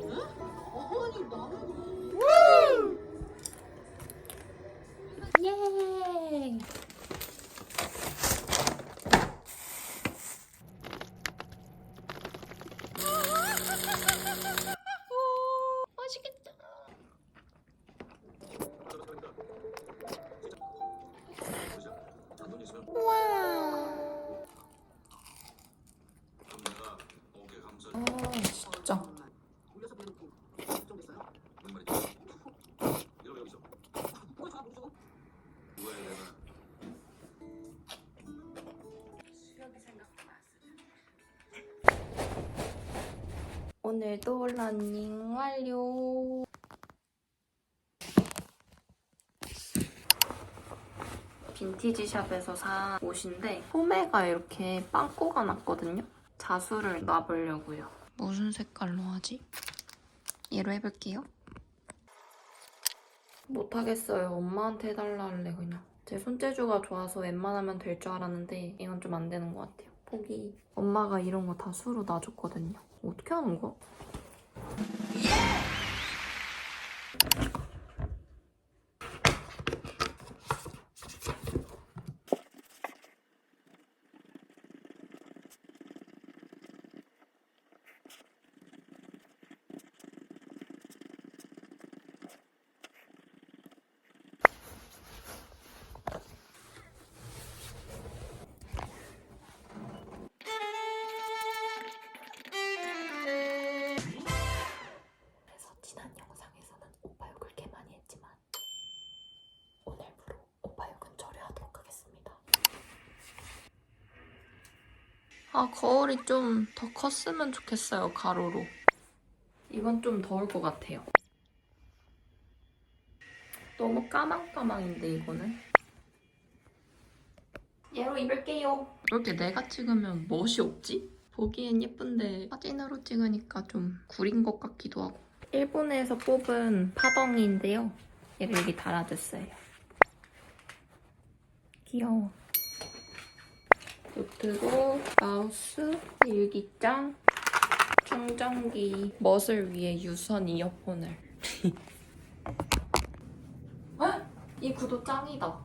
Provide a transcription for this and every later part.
예. 오늘도 러닝 완료. 빈티지 샵에서 산 옷인데 소매가 이렇게 빵꾸가 났거든요. 자수를 놔보려고요. 무슨 색깔로 하지? 얘로 해볼게요. 못하겠어요. 엄마한테 해달라 할래 그냥. 제 손재주가 좋아서 웬만하면 될 줄 알았는데 이건 좀 안 되는 것 같아요. 포기. 엄마가 이런 거 다 수로 놔줬거든요. 어떻게 하는 거야? 아 거울이 좀 더 컸으면 좋겠어요 가로로. 이건 좀 더울 것 같아요. 너무 까망까망인데 이거는. 얘로 입을게요. 왜 이렇게 내가 찍으면 멋이 없지? 보기엔 예쁜데 사진으로 찍으니까 좀 구린 것 같기도 하고. 일본에서 뽑은 파덩이인데요. 얘를 여기 달아줬어요. 귀여워. 노트북, 마우스, 일기장, 충전기, 멋을 위해 유선 이어폰을. 헉! 이 구도 짱이다.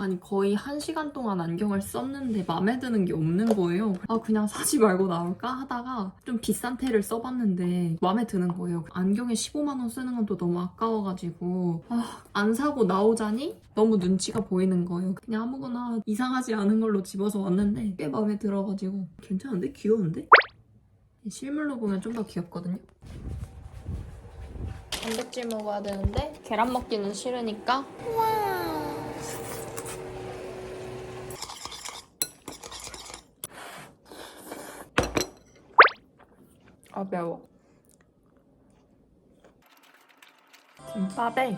아니 거의 한 시간 동안 안경을 썼는데 마음에 드는 게 없는 거예요. 아 그냥 사지 말고 나올까 하다가 좀 비싼 테를 써봤는데 마음에 드는 거예요. 안경에 15만 원 쓰는 건 또 너무 아까워가지고 아, 안 사고 나오자니 너무 눈치가 보이는 거예요. 그냥 아무거나 이상하지 않은 걸로 집어서 왔는데 꽤 마음에 들어가지고 괜찮은데? 귀여운데? 실물로 보면 좀 더 귀엽거든요. 단백질 먹어야 되는데 계란 먹기는 싫으니까 아 매워 김밥에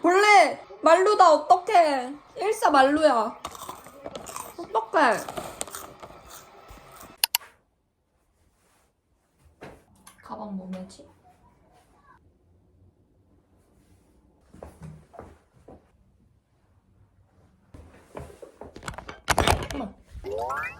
벌레! 말루다 어떡해 일사 말루야 어떡해 가방 뭐 매지? 어머.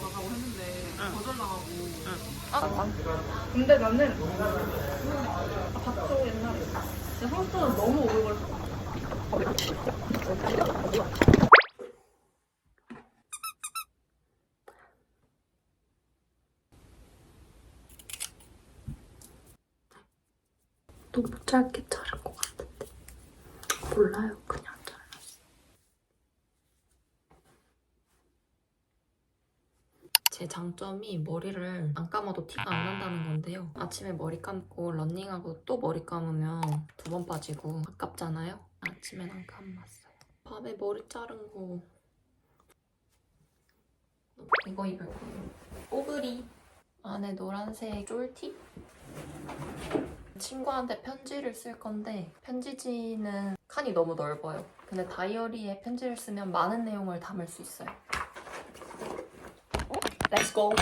나가고 했는데 거절당하고 근데 나는 아, 박조 옛날에. 근데 한국사는 너무 오래 걸렸어. 짧게 자른 것 같은데. 몰라요 그냥 잘랐어 제 장점이 머리를 안 감아도 티가 안 난다는 건데요. 아침에 머리 감고 런닝하고 또 머리 감으면 두 번 빠지고 아깝잖아요. 아침엔 안 감았어요. 밤에 머리 자른 거 이거 입을 거예요. 뽀글이 안에 노란색 쫄티 친구한테 편지를 쓸 건데 편지지는 칸이 너무 넓어요. 근데 다이어리에 편지를 쓰면 많은 내용을 담을 수 있어요. Let's go.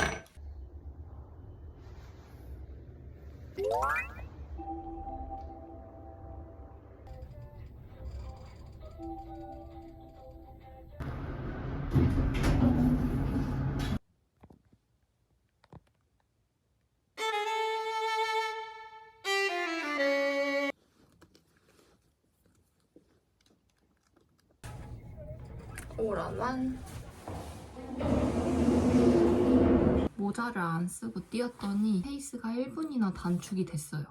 오라만 모자를 안 쓰고 뛰었더니 페이스가 1분이나 단축이 됐어요.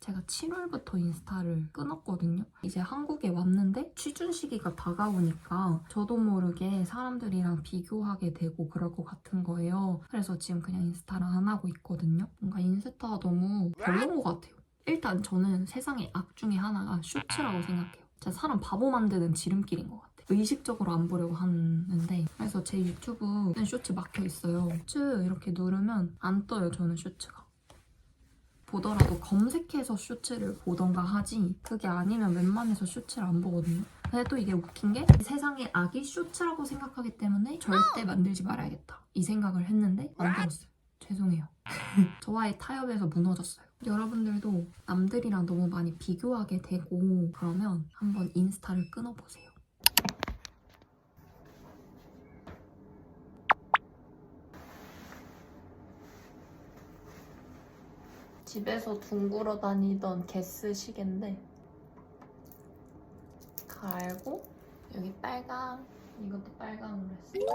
제가 7월부터 인스타를 끊었거든요. 이제 한국에 왔는데 취준 시기가 다가오니까 저도 모르게 사람들이랑 비교하게 되고 그럴 것 같은 거예요. 그래서 지금 그냥 인스타를 안 하고 있거든요. 뭔가 인스타 너무 별로인 것 같아요. 일단 저는 세상의 악 중에 하나가 쇼츠라고 생각해요. 진짜 사람 바보 만드는 지름길인 것 같아요. 의식적으로 안 보려고 하는데 그래서 제 유튜브는 쇼츠 막혀 있어요. 쇼츠 이렇게 누르면 안 떠요. 저는 쇼츠가. 보더라도 검색해서 쇼츠를 보던가 하지 그게 아니면 웬만해서 쇼츠를 안 보거든요. 근데 또 이게 웃긴 게 세상에 악이 쇼츠라고 생각하기 때문에 절대 만들지 말아야겠다 이 생각을 했는데 만들었어요. 죄송해요. 저와의 타협에서 무너졌어요. 여러분들도 남들이랑 너무 많이 비교하게 되고 그러면 한번 인스타를 끊어보세요. 집에서 둥그러 다니던 게스 시계인데 갈고 여기 빨강 이것도 빨강으로 했어.